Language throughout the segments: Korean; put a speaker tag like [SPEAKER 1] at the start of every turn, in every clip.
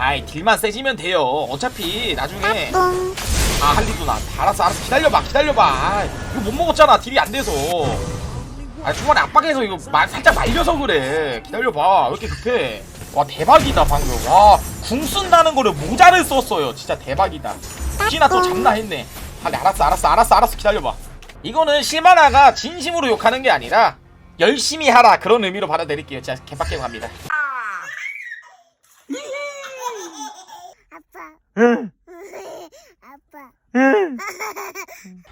[SPEAKER 1] 아이 딜만 세지면 돼요. 어차피 나중에.
[SPEAKER 2] 뿡
[SPEAKER 1] 아 할리도 나. 알았어. 알았어. 기다려봐. 기다려봐. 아, 이거 못 먹었잖아. 딜이 안 돼서. 아 중간에 압박해서 이거 마, 살짝 말려서 그래. 기다려봐. 왜 이렇게 급해? 와 대박이다 방금. 와궁 쓴다는 거를 모자를 썼어요. 진짜 대박이다. 혹시나 또 잡나 했네. 아, 네, 알았어 알았어 알았어 알았어. 기다려봐. 이거는 실마나가 진심으로 욕하는 게 아니라 열심히 하라. 그런 의미로 받아들일게요. 진짜 개빡게 갑니다
[SPEAKER 2] 아빠.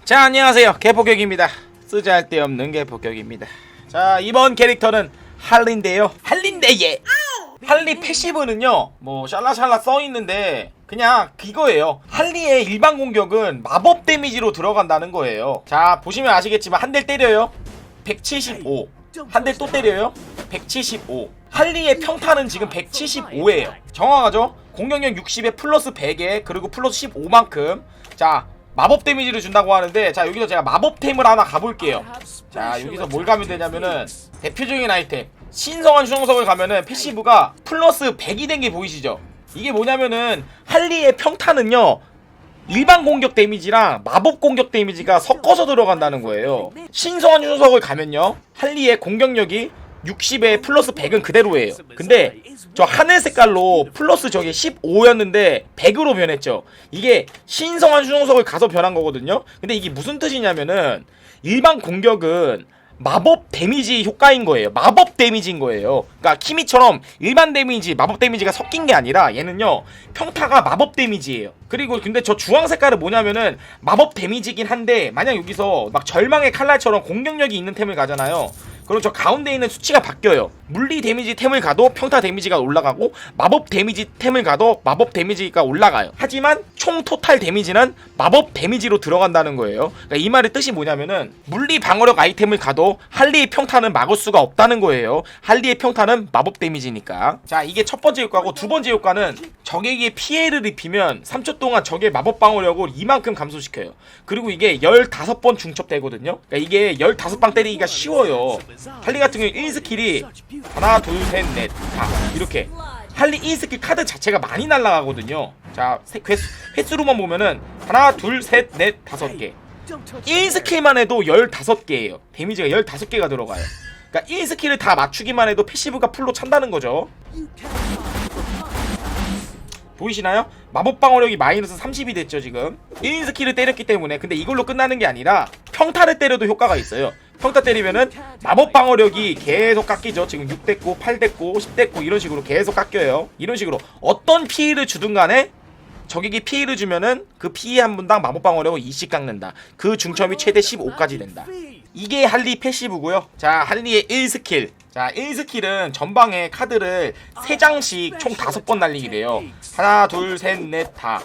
[SPEAKER 1] 자 안녕하세요. 개폭격입니다. 쓰잘데없는 개폭격입니다. 자 이번 캐릭터는 할리인데요. 할리인데 예. 할리 패시브는요 뭐 샬라샬라 써있는데 그냥 그거예요. 할리의 일반 공격은 마법 데미지로 들어간다는 거예요. 자 보시면 아시겠지만 한 대 때려요. 175 한 대 또 때려요. 175 할리의 평타는 지금 175예요. 정확하죠? 공격력 60에 플러스 100에 그리고 플러스 15만큼. 자 마법 데미지를 준다고 하는데 자 여기서 제가 마법템을 하나 가볼게요. 자 여기서 뭘 가면 되냐면은 대표적인 아이템. 신성한 수정석을 가면은 패시브가 플러스 100이 된 게 보이시죠? 이게 뭐냐면은 할리의 평타는요 일반 공격 데미지랑 마법 공격 데미지가 섞어서 들어간다는 거예요. 신성한 수정석을 가면요 할리의 공격력이 60에 플러스 100은 그대로예요 근데 저 하늘 색깔로 플러스 저게 15였는데 100으로 변했죠 이게 신성한 수정석을 가서 변한 거거든요 근데 이게 무슨 뜻이냐면은 일반 공격은 마법 데미지 효과인 거예요. 마법 데미지인 거예요. 그러니까 키미처럼 일반 데미지, 마법 데미지가 섞인 게 아니라 얘는요. 평타가 마법 데미지예요. 그리고 근데 저 주황 색깔은 뭐냐면은 마법 데미지긴 한데 만약 여기서 막 절망의 칼날처럼 공격력이 있는 템을 가잖아요. 그럼 저 가운데 있는 수치가 바뀌어요. 물리 데미지 템을 가도 평타 데미지가 올라가고 마법 데미지 템을 가도 마법 데미지가 올라가요. 하지만 총 토탈 데미지는 마법 데미지로 들어간다는 거예요. 그러니까 이 말의 뜻이 뭐냐면은 물리 방어력 아이템을 가도 할리의 평타는 막을 수가 없다는 거예요. 할리의 평타는 마법 데미지니까. 자, 이게 첫 번째 효과고 두 번째 효과는 적에게 피해를 입히면 3초 동안 적의 마법 방어력을 이만큼 감소시켜요. 그리고 이게 15번 중첩되거든요. 그러니까 이게 15방 때리기가 쉬워요. 할리 같은 경우 1스킬이 하나, 둘, 셋, 넷, 다 이렇게 할리 1스킬 카드 자체가 많이 날라가거든요. 자, 세- 횟수, 횟수로만 보면은 하나, 둘, 셋, 넷, 다섯 개. 1스킬만 해도 15개예요. 데미지가 15개가 들어가요. 그러니까 1스킬을 다 맞추기만 해도 패시브가 풀로 찬다는 거죠. 보이시나요? 마법 방어력이 마이너스 30이 됐죠 지금. 1스킬을 때렸기 때문에. 근데 이걸로 끝나는 게 아니라 평타를 때려도 효과가 있어요. 평타 때리면은 마법 방어력이 계속 깎이죠. 지금 6됐고 8됐고 10됐고 이런 식으로 계속 깎여요. 이런 식으로. 어떤 피해를 주든 간에 적에게 피해를 주면은 그 피해 한 분당 마법 방어력을 2씩 깎는다. 그 중점이 최대 15까지 된다. 이게 할리 패시브고요. 자, 할리의 1스킬. 자, 1스킬은 전방에 카드를 3장씩 총 5번 날리게 돼요. 하나, 둘, 셋, 넷, 다.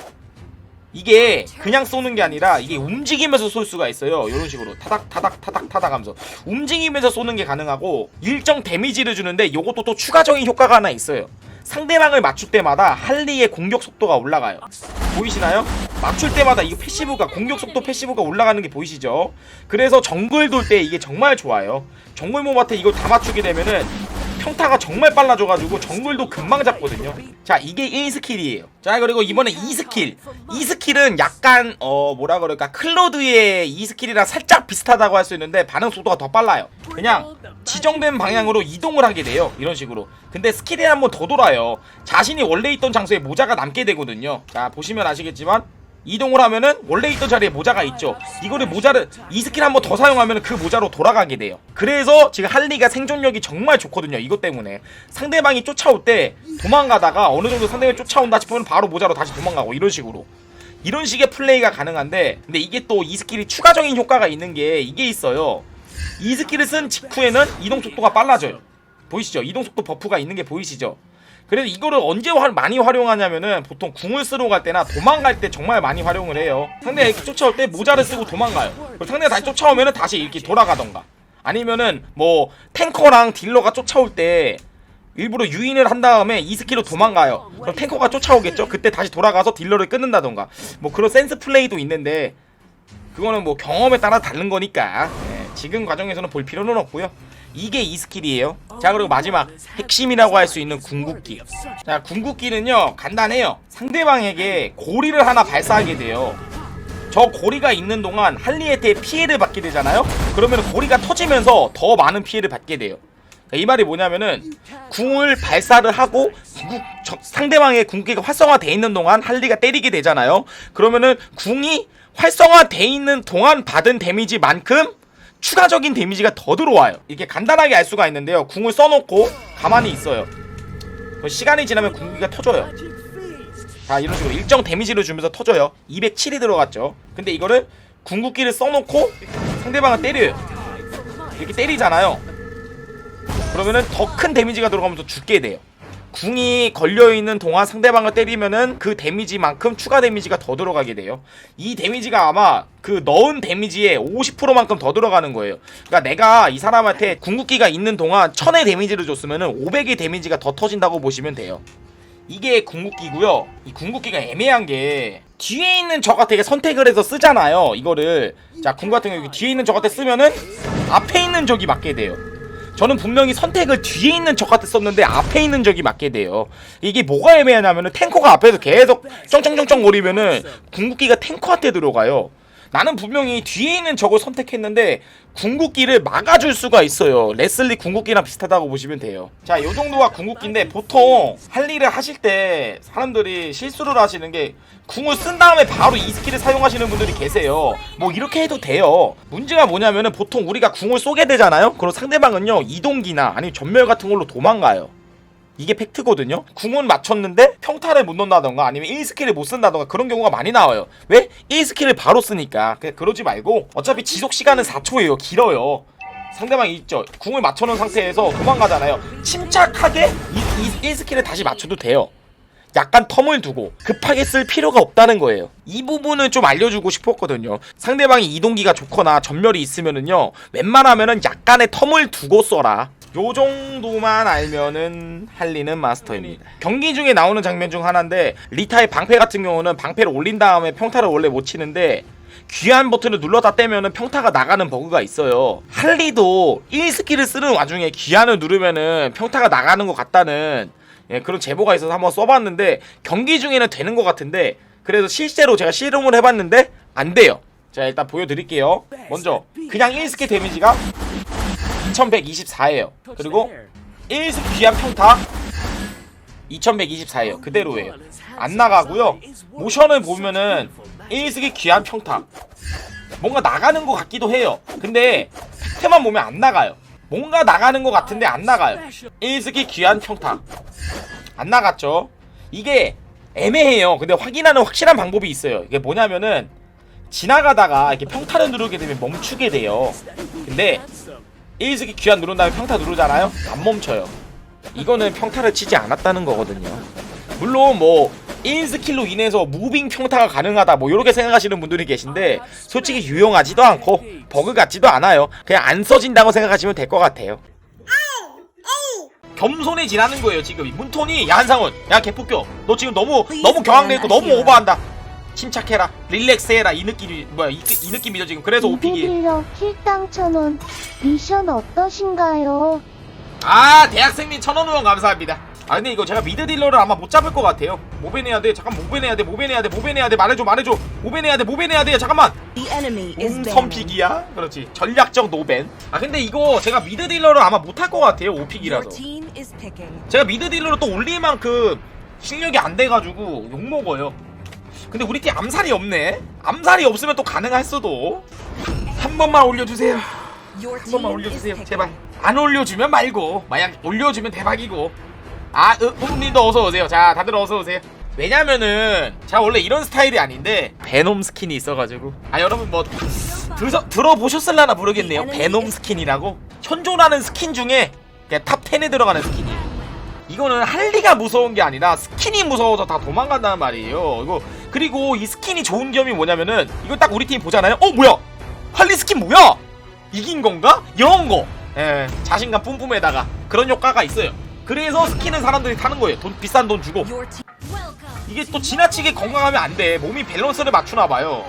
[SPEAKER 1] 이게 그냥 쏘는 게 아니라 이게 움직이면서 쏠 수가 있어요. 이런 식으로 타닥 타닥 타닥 타닥 하면서 움직이면서 쏘는 게 가능하고 일정 데미지를 주는데 요것도 또 추가적인 효과가 하나 있어요. 상대방을 맞출 때마다 할리의 공격 속도가 올라가요. 보이시나요? 맞출 때마다 이거 패시브가 공격 속도 패시브가 올라가는 게 보이시죠? 그래서 정글 돌 때 이게 정말 좋아요. 정글 모바한테 이걸 다 맞추게 되면은 평타가 정말 빨라져가지고 정글도 금방 잡거든요. 자 이게 1스킬이에요. 자 그리고 이번에 2스킬. 2스킬은 약간 어 뭐라 그럴까 클로드의 2스킬이랑 살짝 비슷하다고 할 수 있는데 반응 속도가 더 빨라요. 그냥 지정된 방향으로 이동을 하게 돼요. 이런 식으로. 근데 스킬이 한번 더 돌아요. 자신이 원래 있던 장소에 모자가 남게 되거든요. 자 보시면 아시겠지만 이동을 하면은 원래 있던 자리에 모자가 있죠. 이거를 모자를 이 스킬 한 번 더 사용하면 그 모자로 돌아가게 돼요. 그래서 지금 할리가 생존력이 정말 좋거든요. 이것 때문에 상대방이 쫓아올 때 도망가다가 어느 정도 상대방이 쫓아온다 싶으면 바로 모자로 다시 도망가고 이런 식으로. 이런 식의 플레이가 가능한데 근데 이게 또 이 스킬이 추가적인 효과가 있는 게 이게 있어요. 이 스킬을 쓴 직후에는 이동 속도가 빨라져요. 보이시죠? 이동 속도 버프가 있는 게 보이시죠? 그래서 이거를 언제 화- 많이 활용하냐면은 보통 궁을 쓰러 갈 때나 도망갈 때 정말 많이 활용을 해요. 상대가 이렇게 쫓아올 때 모자를 쓰고 도망가요. 그리고 상대가 다시 쫓아오면은 다시 이렇게 돌아가던가. 아니면은 뭐 탱커랑 딜러가 쫓아올 때 일부러 유인을 한 다음에 이 스킬로 도망가요. 그럼 탱커가 쫓아오겠죠? 그때 다시 돌아가서 딜러를 끊는다던가. 뭐 그런 센스 플레이도 있는데 그거는 뭐 경험에 따라 다른 거니까 예, 지금 과정에서는 볼 필요는 없고요. 이게 이 스킬이에요. 자 그리고 마지막 핵심이라고 할 수 있는 궁극기. 자 궁극기는요 간단해요. 상대방에게 고리를 하나 발사하게 돼요. 저 고리가 있는 동안 할리에테 피해를 받게 되잖아요. 그러면 고리가 터지면서 더 많은 피해를 받게 돼요. 그러니까 이 말이 뭐냐면은 궁을 발사를 하고 상대방의 궁극기가 활성화돼 있는 동안 할리가 때리게 되잖아요. 그러면은 궁이 활성화돼 있는 동안 받은 데미지만큼 추가적인 데미지가 더 들어와요. 이렇게 간단하게 알 수가 있는데요. 궁을 써놓고 가만히 있어요. 그 시간이 지나면 궁극기가 터져요. 자 이런 식으로 일정 데미지를 주면서 터져요 207이 들어갔죠 근데 이거를 궁극기를 써놓고 상대방을 때려요 이렇게 때리잖아요 그러면은 더 큰 데미지가 들어가면서 죽게 돼요 궁이 걸려있는 동안 상대방을 때리면은 그 데미지만큼 추가 데미지가 더 들어가게 돼요 이 데미지가 아마 그 넣은 데미지의 50%만큼 더 들어가는 거예요 그러니까 내가 이 사람한테 궁극기가 있는 동안 1000의 데미지를 줬으면은 500의 데미지가 더 터진다고 보시면 돼요 이게 궁극기고요. 이 궁극기가 애매한 게 뒤에 있는 적한테 선택을 해서 쓰잖아요. 이거를 자 궁 같은 경우 뒤에 있는 적한테 쓰면은 앞에 있는 적이 맞게 돼요. 저는 분명히 선택을 뒤에 있는 적한테 썼는데 앞에 있는 적이 맞게 돼요. 이게 뭐가 애매하냐면은 탱커가 앞에서 계속 쩡쩡쩡쩡 거리면은 궁극기가 탱커한테 들어가요. 나는 분명히 뒤에 있는 적을 선택했는데 궁극기를 막아줄 수가 있어요. 레슬리 궁극기랑 비슷하다고 보시면 돼요. 자, 요 정도가 궁극기인데 보통 할 일을 하실 때 사람들이 실수를 하시는 게 궁을 쓴 다음에 바로 이 스킬을 사용하시는 분들이 계세요. 뭐 이렇게 해도 돼요. 문제가 뭐냐면은 보통 우리가 궁을 쏘게 되잖아요. 그럼 상대방은요 이동기나 아니면 전멸 같은 걸로 도망가요. 이게 팩트거든요. 궁은 맞췄는데 평타를 못 넣는다던가 아니면 1스킬을 못 쓴다던가 그런 경우가 많이 나와요. 왜? 1스킬을 바로 쓰니까. 그냥 그러지 말고 어차피 지속 시간은 4초예요. 길어요. 상대방이 있죠. 궁을 맞춰놓은 상태에서 도망가잖아요. 침착하게 이, 이 1스킬을 다시 맞춰도 돼요. 약간 텀을 두고 급하게 쓸 필요가 없다는 거예요. 이 부분을 좀 알려주고 싶었거든요. 상대방이 이동기가 좋거나 전멸이 있으면은요, 웬만하면은 약간의 텀을 두고 써라. 요 정도만 알면은 할리는 마스터입니다. 경기 중에 나오는 장면 중 하나인데 리타의 방패 같은 경우는 방패를 올린 다음에 평타를 원래 못 치는데 귀한 버튼을 눌렀다 떼면은 평타가 나가는 버그가 있어요. 할리도 1스킬을 쓰는 와중에 귀한을 누르면은 평타가 나가는 것 같다는 예, 그런 제보가 있어서 한번 써봤는데 경기 중에는 되는 것 같은데 그래서 실제로 제가 실험을 해봤는데 안 돼요. 자 일단 보여드릴게요. 먼저 그냥 1스킬 데미지가 2124예요. 그리고 1스 귀한 평타 2124예요. 그대로예요. 안 나가고요. 모션을 보면은 1스기 귀한 평타 뭔가 나가는 것 같기도 해요. 근데 팩트만 보면 안 나가요. 뭔가 나가는 것 같은데 안 나가요. 1스기 귀한 평타 안 나갔죠. 이게 애매해요. 근데 확인하는 확실한 방법이 있어요. 이게 뭐냐면은 지나가다가 이렇게 평타를 누르게 되면 멈추게 돼요. 근데 1스기 귀한 누른 다음에 평타 누르잖아요? 안 멈춰요. 이거는 평타를 치지 않았다는 거거든요. 물론 뭐 1스킬로 인해서 무빙 평타가 가능하다 뭐 이렇게 생각하시는 분들이 계신데 솔직히 유용하지도 않고 버그 같지도 않아요. 그냥 안 써진다고 생각하시면 될 것 같아요. 겸손해 지나는 거예요 지금 문톤이 야 한상훈 야 개폭교 너 지금 너무 너무 경황돼 있고 너무 오버한다 침착해라. 릴렉스해라. 이 느낌이 뭐야 이, 이 느낌이죠 지금. 그래서 오픽이
[SPEAKER 2] 미드딜러 킬당 천원. 미션 어떠신가요?
[SPEAKER 1] 아 대학생님 천원 후원 감사합니다. 아 근데 이거 제가 미드 딜러를 아마 못 잡을 것 같아요. 모벤해야 돼. 잠깐 모벤해야 돼. 모벤해야 돼. 모벤해야 돼. 말해줘 말해줘. 모벤해야 돼. 모벤해야 돼. 잠깐만.
[SPEAKER 3] The enemy is
[SPEAKER 1] 음
[SPEAKER 3] banished.
[SPEAKER 1] 선픽이야? 그렇지. 전략적 노벤. 아 근데 이거 제가 미드 딜러를 아마 못 할 것 같아요
[SPEAKER 3] Your
[SPEAKER 1] 오픽이라서.
[SPEAKER 3] Team is picking.
[SPEAKER 1] 제가 미드 딜러로 또 올릴 만큼 실력이 안 돼가지고 욕먹어요 근데 우리 팀 암살이 없네. 암살이 없으면 또 가능했어도. 한 번만 올려주세요. 한 번만 올려주세요. 제발. 안 올려주면 말고. 만약 올려주면 대박이고. 아 으, 음님도 어서오세요. 자 다들 어서오세요. 왜냐면은 제가 원래 이런 스타일이 아닌데 베놈 스킨이 있어가지고. 아 여러분 뭐 들어, 들어보셨을라나 모르겠네요. 베놈 스킨이라고? 현존하는 스킨 중에 탑 10에 들어가는 스킨이에요 이거는 할리가 무서운 게 아니라 스킨이 무서워서 다 도망간다는 말이에요 이거 그리고 이 스킨이 좋은 점이 뭐냐면은 이거 딱 우리 팀 보잖아요 어 뭐야 할리 스킨 뭐야 이긴 건가? 이런 거. 예, 자신감 뿜뿜에다가 그런 효과가 있어요. 그래서 스킨은 사람들이 타는 거예요. 돈 비싼 돈 주고. 이게 또 지나치게 건강하면 안 돼. 몸이 밸런스를 맞추나 봐요.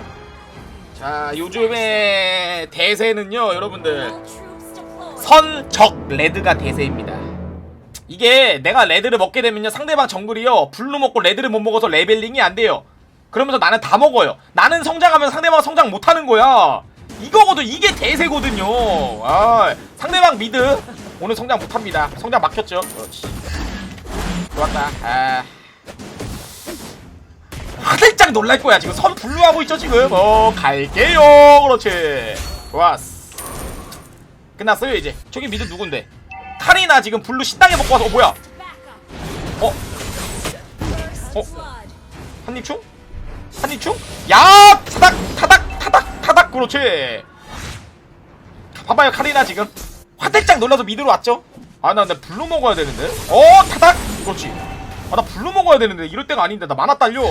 [SPEAKER 1] 자, 요즘에 대세는요, 여러분들. 선적 레드가 대세입니다. 이게 내가 레드를 먹게 되면요 상대방 정글이요 블루 먹고 레드를 못 먹어서 레벨링이 안 돼요. 그러면서 나는 다 먹어요. 나는 성장하면 상대방 성장 못 하는 거야. 이거거든 이게 대세거든요. 아 상대방 미드 오늘 성장 못 합니다. 성장 막혔죠. 그렇지. 좋았다. 아. 화들짝 놀랄 거야 지금 선 분류하고 있죠 지금 어 갈게요 그렇지 좋았어 끝났어요 이제 저기 미드 누군데 카리나 지금 블루 신나게 먹고 와서 어 뭐야? 어? 어? 한입충? 한입충? 야 타닥 타닥 타닥 타닥 그렇지. 봐봐요 카리나 지금. 화들짝 놀라서 미드로 왔죠? 아 나 나 블루 먹어야 되는데. 어 타닥! 그렇지. 아 나 블루 먹어야 되는데. 이럴 때가 아닌데. 나 만화 딸려.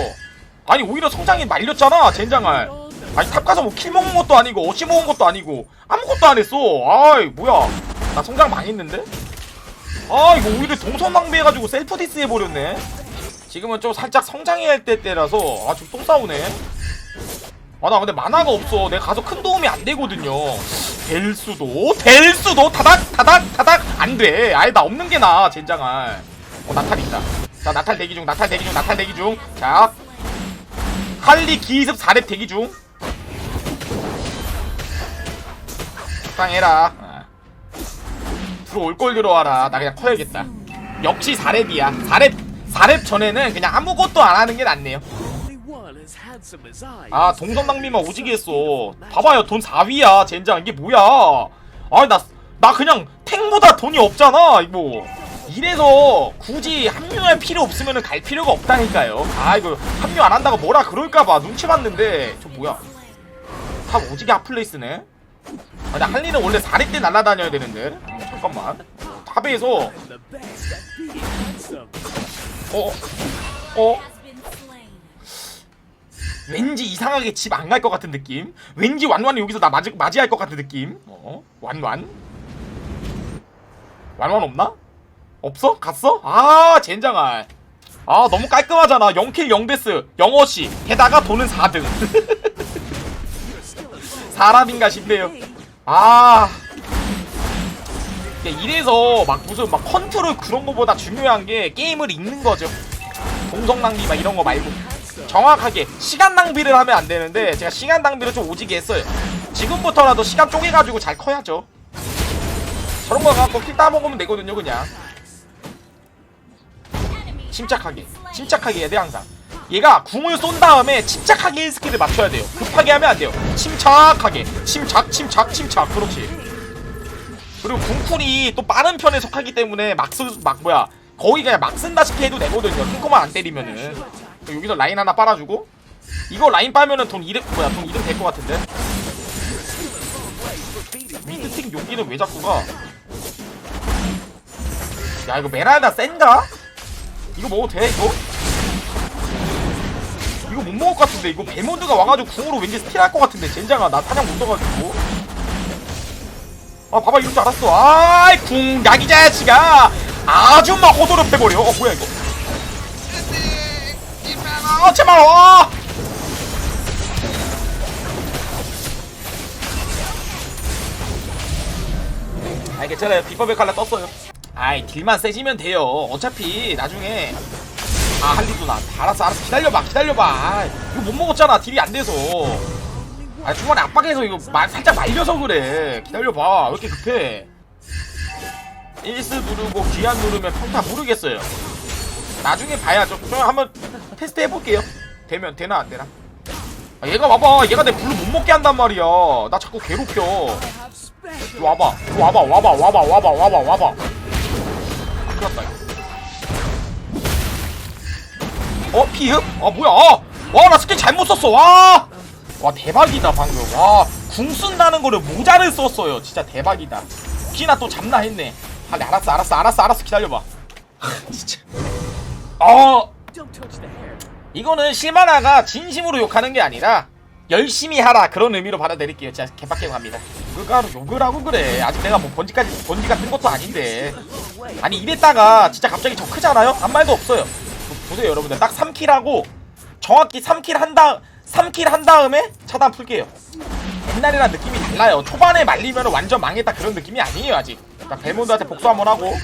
[SPEAKER 1] 아니 오히려 성장이 말렸잖아 젠장할. 아니 탑 가서 뭐 킬 먹은 것도 아니고 어찌 먹은 것도 아니고 아무것도 안 했어. 아이 뭐야 나 성장 많이 했는데? 아 이거 오히려 동선 낭비해가지고 셀프 디스 해버렸네. 지금은 좀 살짝 성장해야 할 때 때라서. 아좀똥 싸우네. 아 나 근데 만화가 없어. 내가 가서 큰 도움이 안 되거든요. 될 수도 될 수도. 타닥 타닥 타닥. 안돼. 아예 나 없는 게 나아 젠장할. 어 나탈 있다. 자 나탈 대기 중 나탈 대기 중 나탈 대기 중자. 할리 기습 4렙 대기 중. 적당해라. 아. 들어올 걸 들어와라. 나 그냥 커야겠다. 역시 4렙이야. 4렙 4렙 전에는 그냥 아무것도 안 하는 게 낫네요. 아 동선 낭비만 오지게 했어. 봐봐요. 돈 4위야. 젠장. 이게 뭐야? 아나 나 그냥 탱보다 돈이 없잖아 이거. 이래서 굳이 합류할 필요 없으면 갈 필요가 없다니까요. 아 이거 합류 안 한다고 뭐라 그럴까봐 눈치 봤는데. 저 뭐야? 탑 오지게 핫플레이스네 아 근데 할리는 원래 4렙 때 날아다녀야 되는데 음, 잠깐만 탑에서 어? 어? 왠지 이상하게 집 안 갈 것 같은 느낌 왠지 완완이 여기서 나 맞이, 맞이할 것 같은 느낌 어? 완완? 완완 없나? 없어? 갔어? 아 젠장할 아 너무 깔끔하잖아 0킬 0데스 0어시 게다가 돈은 4등 사람인가 싶네요. 아. 이래서 막 무슨 막 컨트롤 그런 거보다 중요한 게 게임을 읽는 거죠. 동성 낭비 막 이런 거 말고. 정확하게 시간 낭비를 하면 안 되는데 제가 시간 낭비를 좀 오지게 했어요. 지금부터라도 시간 쪼개가지고 잘 커야죠. 저런 거 갖고 킬 따먹으면 되거든요 그냥. 침착하게. 침착하게 해야 돼 항상 얘가 궁을 쏜 다음에 침착하게 1스킬을 맞춰야 돼요. 급하게 하면 안 돼요. 침착하게. 침착 침착 침착. 그렇지. 그리고 궁쿨이 또 빠른 편에 속하기 때문에 막, 쓰, 막 뭐야. 거의 그냥 막 쓴다시피 해도 되거든요. 탱커만 안 때리면은. 여기서 라인 하나 빨아주고. 이거 라인 빨면은 돈 2등 뭐야 돈 2등 될것 같은데? 미드팅 용기는 왜 자꾸 가? 야 이거 메랄다 센가? 이거 먹어도 돼 이거? 이거 못 먹을 것 같은데. 이거 베모드가 와가지고 궁으로 왠지 스틸할 것 같은데. 젠장아 나 사냥 못 써가지고. 아 봐봐 이럴 줄 알았어. 아이 궁 야기 자야치가. 아주 막 호도롭 해버려. 어 뭐야 이거? 아 제발 와아 괜찮아요. 비법의 칼라 떴어요. 아이 딜만 세지면 돼요. 어차피 나중에 아 할리도 나. 알았어 알았어. 기다려봐 기다려봐. 아, 이거 못 먹었잖아. 딜이 안 돼서. 아 중간에 압박해서 이거 마, 살짝 말려서 그래. 기다려봐. 왜 이렇게 급해? 1스 누르고 귀안 누르면 평타 모르겠어요. 나중에 봐야죠. 저 한번 테스트 해볼게요. 되면 되나 안 되나? 아, 얘가 봐봐. 얘가 내 불로 못 먹게 한단 말이야. 나 자꾸 괴롭혀. 와봐. 와봐 와봐 와봐 와봐 와봐 와봐 어 피흡? 아 뭐야? 와 나 스킬 잘못 썼어. 와! 와 대박이다 방금. 와궁 쓴다는 거를 모자를 썼어요. 진짜 대박이다. 키나 또 잡나 했네. 아 네, 알았어 알았어 알았어 알았어. 기다려봐. 진짜. 어 이거는 실마나가 진심으로 욕하는 게 아니라 열심히 하라. 그런 의미로 받아들일게요. 진짜 개빡게 갑니다. 욕을 하러 욕을 하고 그래. 아직 내가 뭐 번지까지 번지가 뜬 것도 아닌데. 아니 이랬다가 진짜 갑자기 저 크잖아요? 아무 말도 없어요 보- 보세요 여러분들. 딱 3킬하고 정확히 3킬 한 다음 3킬 한 다음에 차단 풀게요. 옛날이랑 느낌이 달라요. 초반에 말리면 완전 망했다 그런 느낌이 아니에요 아직. 자 벨몬드한테 복수 한번 하고.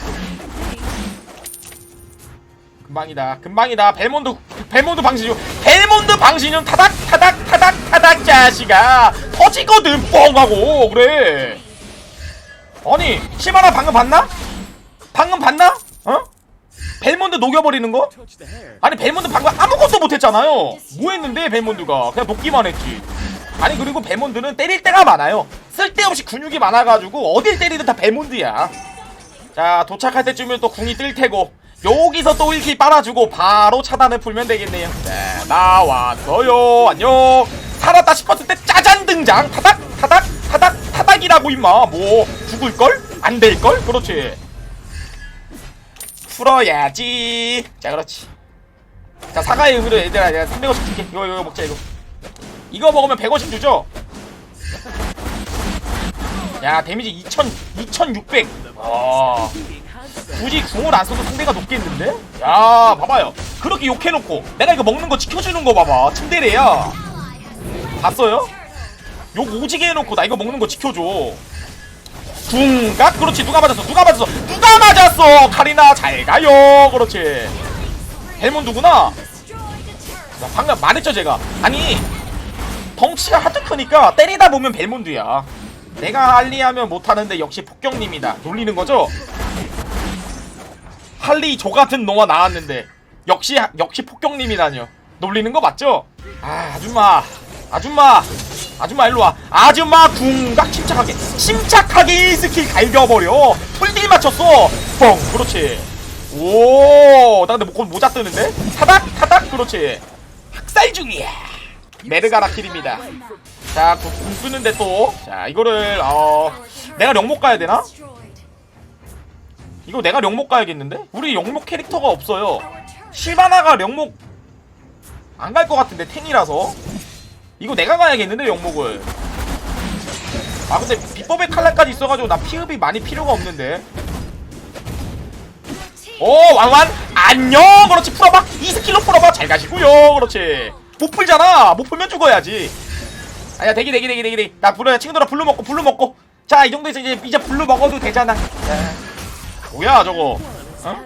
[SPEAKER 1] 금방이다 금방이다. 벨몬드 벨몬드 방신용 벨몬드 방신용 타닥 타닥 타닥 타닥 자식아. 터지거든 뻥 하고. 그래. 아니 시바나 방금 봤나? 방금 봤나? 어? 벨몬드 녹여버리는 거? 아니 벨몬드 방금 아무것도 못했잖아요. 뭐 했는데 벨몬드가? 그냥 녹기만 했지. 아니 그리고 벨몬드는 때릴 때가 많아요. 쓸데없이 근육이 많아가지고 어딜 때리든 다 벨몬드야. 자 도착할 때쯤이면 또 궁이 뜰 테고 여기서 또 1킬 빨아주고 바로 차단을 풀면 되겠네요. 네 나왔어요. 안녕. 살았다 싶었을 때 짜잔 등장. 타닥 타닥 타닥 타닥이라고 임마. 뭐 죽을걸? 안 될걸? 그렇지 풀어야지. 자 그렇지. 자 사과의 의미로 얘들아 내가 350 줄게. 이거 이거 먹자 이거. 이거 먹으면 150 주죠? 야 데미지 2000 2600 아 굳이 궁을 안 써도 상대가 높겠는데? 야 봐봐요. 그렇게 욕해놓고 내가 이거 먹는 거 지켜주는 거 봐봐. 침대래야. 봤어요? 욕 오지게 해놓고 나 이거 먹는 거 지켜줘. 둥각? 그렇지. 누가 맞았어? 누가 맞았어 누가 맞았어? 카리나 잘 가요. 그렇지. 헬몬 누구나? 나 방금 말했죠 제가. 아니 덩치가 하도 크니까 때리다 보면 벨몬드야. 내가 할리하면 못하는데 역시 폭격님이다. 놀리는 거죠? 할리 조 같은 놈아 나왔는데 역시 역시 폭격님이라뇨. 놀리는 거 맞죠? 아 아줌마. 아줌마 아줌마 일로와 아줌마 궁각 침착하게 침착하게 1스킬 갈겨버려 풀딜 맞췄어 뻥 그렇지 오나 근데 뭐, 모자 뜨는데 타닥 타닥 그렇지 학살 중이야 메르가라 킬입니다 자, 궁, 궁 쓰는데 또. 자, 이거를, 어, 내가 영목 가야 되나? 이거 내가 영목 가야겠는데? 우리 영목 캐릭터가 없어요. 실바나가 영목 안 갈 것 같은데, 탱이라서. 이거 내가 가야겠는데, 영목을. 아, 근데 비법의 칼날까지 있어가지고 나 피흡이 많이 필요가 없는데. 오, 왕완! 안녕! 그렇지, 풀어봐! 이 스킬로 풀어봐! 잘 가시고요 그렇지. 못 풀잖아! 못 풀면 죽어야지. 아니야 대기 대기 대기 대기 대기 나 불러야 친구들아 블루 먹고 블루 먹고 자 이 정도에서 이제 이제 블루 먹어도 되잖아 자. 뭐야 저거 어?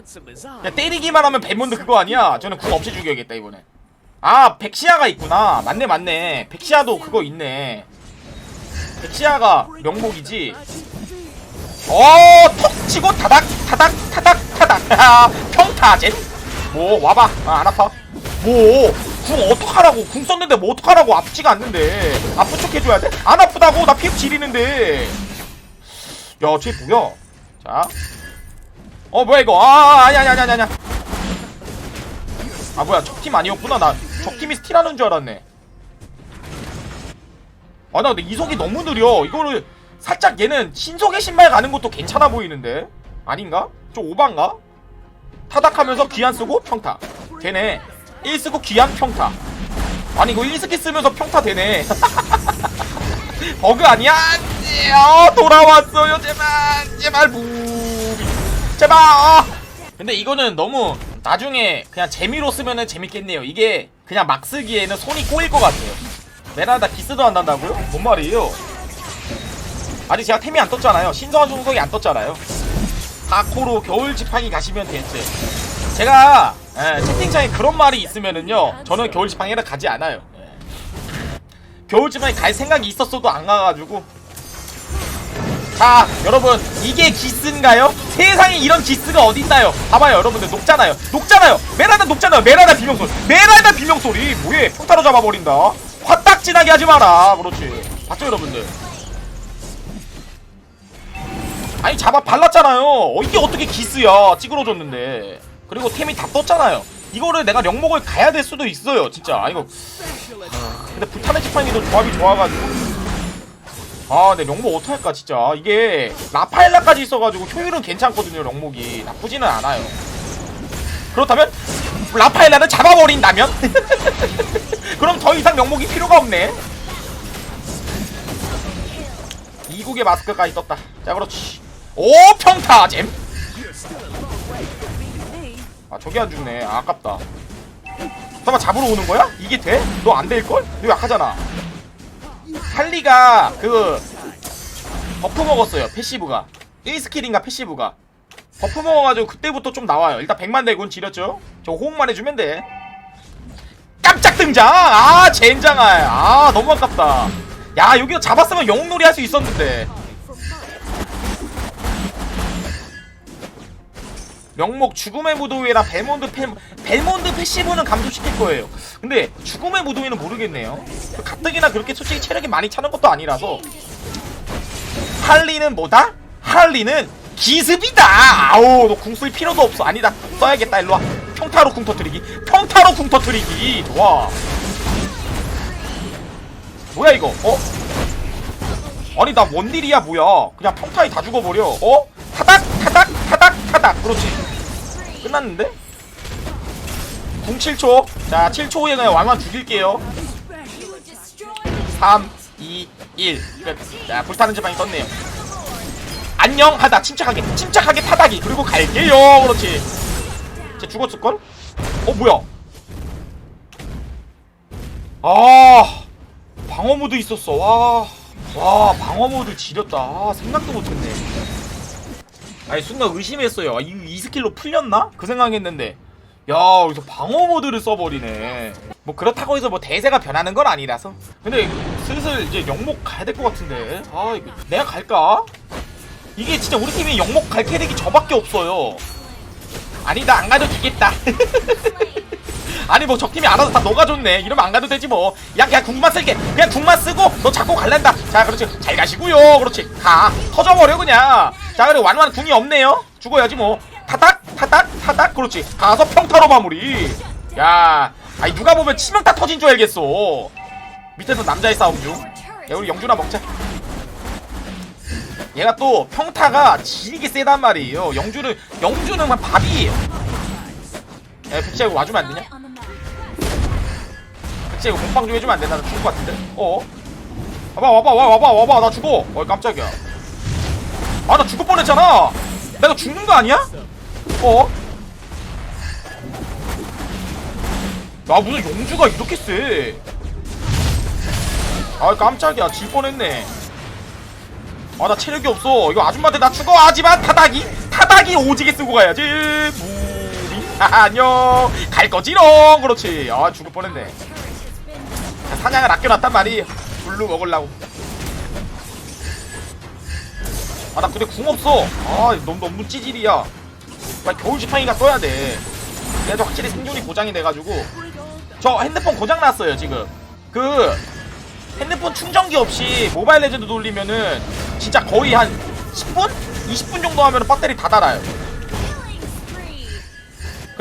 [SPEAKER 1] 야 때리기만 하면 뱀몬드 그거 아니야 저는 그거 없이 죽여야겠다 이번에 아 백시아가 있구나. 맞네 맞네. 백시아도 그거 있네. 백시아가 명목이지? 어톡 치고 타닥 타닥 타닥 타닥. 평타젠? 뭐 와봐. 아, 안 아파. 뭐 궁 어떡하라고? 궁 썼는데 뭐 어떡하라고? 아프지가 않는데. 아픈 척 해줘야 돼? 안 아프다고? 나 피부 지리는데. 야쟤 뭐야? 자어 뭐야 이거? 아 아니 아니 아니 아니 아 뭐야. 적팀 아니었구나. 나 적팀이 스틸하는 줄 알았네. 아나 근데 이속이 너무 느려. 이거를 살짝 얘는 신속의 신발 가는 것도 괜찮아 보이는데? 아닌가? 좀 오반가? 타닥하면서 귀안 쓰고 평타. 되네. 1 쓰고 귀안 평타. 아니 이거 1스킬 쓰면서 평타 되네. 버그 아니야? 어, 돌아왔어요. 제발. 제발 무비 제발. 아. 근데 이거는 너무 나중에 그냥 재미로 쓰면은 재밌겠네요. 이게 그냥 막 쓰기에는 손이 꼬일 것 같아요. 메라다 기스도 안 난다고요? 뭔 말이에요? 아니 제가 템이 안 떴잖아요. 신성한 종속이 안 떴잖아요. 다코로 겨울 지팡이 가시면 됐지. 제가 예, 채팅창에 그런 말이 있으면은요 저는 겨울 지팡이를 가지 않아요. 예. 겨울 지팡이 갈 생각이 있었어도 안 가가지고 자 여러분 이게 기스인가요? 세상에 이런 기스가 어딨나요? 봐봐요 여러분들. 녹잖아요. 녹잖아요. 메라다 녹잖아요. 메라다 비명소리. 메라다 비명소리. 뭐해? 평타로 잡아버린다. 화딱지나게 하지 마라. 그렇지. 봤죠 여러분들? 아니 잡아 발랐잖아요. 어, 이게 어떻게 기스야? 찌그러졌는데. 그리고 템이 다 떴잖아요. 이거를 내가 영목을 가야 될 수도 있어요 진짜. 아 이거. 아, 근데 불타는 지팡이도 조합이 좋아가지고 아 근데 영목 어떡할까 진짜. 이게 라파엘라까지 있어가지고 효율은 괜찮거든요 영목이 나쁘지는 않아요. 그렇다면 라파엘라를 잡아버린다면? 그럼 더 이상 영목이 필요가 없네. 이국의 마스크까지 떴다. 자 그렇지. 오 평타 잼. 아 저기 안 죽네. 아, 아깝다. 잠깐만 잡으러 오는 거야? 이게 돼? 너 안 될걸? 너 약하잖아 할리가 그 버프 먹었어요 패시브가. 1스킬인가 패시브가. 버프 먹어가지고 그때부터 좀 나와요. 일단 100만 대군 지렸죠? 저 호응만 해주면 돼. 깜짝 등장! 아 젠장할 아 너무 아깝다. 야 여기서 잡았으면 영웅놀이 할 수 있었는데 명목 죽음의 무도회라 벨몬드 패, 벨몬드 패시브는 감소시킬 거예요. 근데 죽음의 무도회는 모르겠네요. 가뜩이나 그렇게 솔직히 체력이 많이 차는 것도 아니라서 할리는 뭐다? 할리는 기습이다. 아우 너 궁 쓸 필요도 없어. 아니다. 써야겠다. 일로 와. 평타로 궁 터트리기. 평타로 궁 터트리기. 좋아. 뭐야 이거? 어? 아니 나 원딜이야 뭐야? 그냥 평타에 다 죽어버려. 어? 타닥 타닥 타닥 타닥. 그렇지. 끝났는데? 궁 7초. 자 7초 후에 그냥 왕왕 죽일게요. 3, 2, 1. 끝. 자 불타는 지방이 떴네요. 안녕 하다 침착하게 침착하게 타닥이 그리고 갈게요. 그렇지. 쟤 죽었을걸? 어 뭐야? 아 방어 모드 있었어. 와. 와 방어 모드 지렸다. 아, 생각도 못했네. 아니 순간 의심했어요. 아, 이, 이 스킬로 풀렸나? 그 생각했는데. 야 여기서 방어 모드를 써버리네. 뭐 그렇다고 해서 뭐 대세가 변하는 건 아니라서. 근데 슬슬 이제 영목 가야 될 것 같은데. 아 이거 내가 갈까? 이게 진짜 우리 팀이 영목 갈 캐릭이 저밖에 없어요. 아니다 안 가도 되겠다. 아니 뭐 적팀이 알아서 다 좋네. 이러면 안 가도 되지 뭐. 야 그냥 궁만 쓸게. 그냥 궁만 쓰고 너 잡고 갈란다. 자 그렇지. 잘 가시고요. 그렇지. 가. 터져버려 그냥. 자 그리고 완완 궁이 없네요. 죽어야지 뭐. 타닥 타닥 타닥. 그렇지. 가서 평타로 마무리 야 아니 누가 보면 치명타 터진 줄 알겠어. 밑에서 남자의 싸움 중야 우리 영준아 먹자. 얘가 또 평타가 지리게 세단 말이에요. 영준은 영준은 한 밥이에요. 야 백지하고 와주면 안 되냐? 백지 이거 몸빵 좀 해주면 안 되나? 나 죽을 것 같은데? 어? 와봐 와봐 와 와봐 와봐 나 죽어 어 깜짝이야 아 나 죽을 뻔했잖아 내가 죽는 거 아니야? 어? 나 무슨 용주가 이렇게 세? 아 깜짝이야 질 뻔했네 아 나 체력이 없어 이거 아줌마한테 나 죽어 하지만 타닥이 타닥이 오지게 쓰고 가야지 무비 하하, 안녕. 갈 거지롱. 그렇지. 아 죽을 뻔했네. 자, 사냥을 아껴놨단 말이 블루 먹으려고. 아 나 근데 궁 없어. 아 너무 너무 찌질이야. 나 겨울 지팡이가 써야 돼. 저 확실히 생존이 고장이 돼가지고. 저 핸드폰 고장 났어요 지금. 그 핸드폰 충전기 없이 모바일 레전드 돌리면은 진짜 거의 한 10분? 20분 정도 하면 배터리 다 닳아요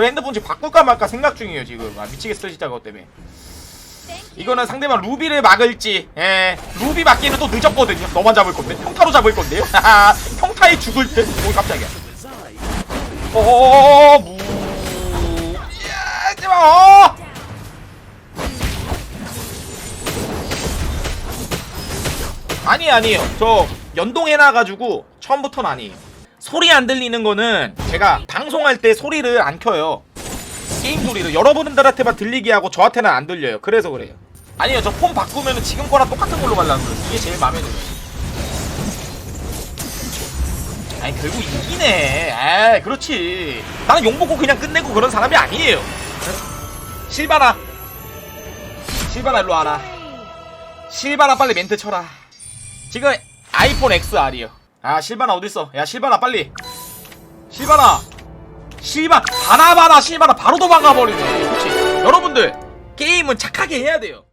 [SPEAKER 1] 그래 핸드폰 지금 바꿀까 말까 생각 중이에요 지금. 아 미치겠어 진짜 그것 때문에. 이거는 상대방 루비를 막을지 예. 루비 막기에는 또 늦었거든요. 너만 잡을 건데? 평타로 잡을 건데요? 하하 평타에 죽을 듯오 깜짝이야. 어어어어 무. 야, 제발 어! 아니 아니에요. 저 연동해놔가지고 처음부터는 아니에요 소리 안 들리는 거는 제가 방송할 때 소리를 안 켜요. 게임 소리를 여러분들한테만 들리게 하고 저한테는 안 들려요. 그래서 그래요. 아니요 저 폰 바꾸면은 지금 거랑 똑같은 걸로 가려는 거예요. 이게 제일 마음에 들어요. 아니 결국 이기네. 아 그렇지. 나는 욕먹고 그냥 끝내고 그런 사람이 아니에요. 실바나. 실바나 일로 와라. 실바나 빨리 멘트 쳐라. 지금 아이폰 XR이요. 아 실바나 어딨어? 야 실바나 빨리. 실바나. 실바 바나바나 실바나 바로 도망가 버리네. 그렇지. 여러분들 게임은 착하게 해야 돼요.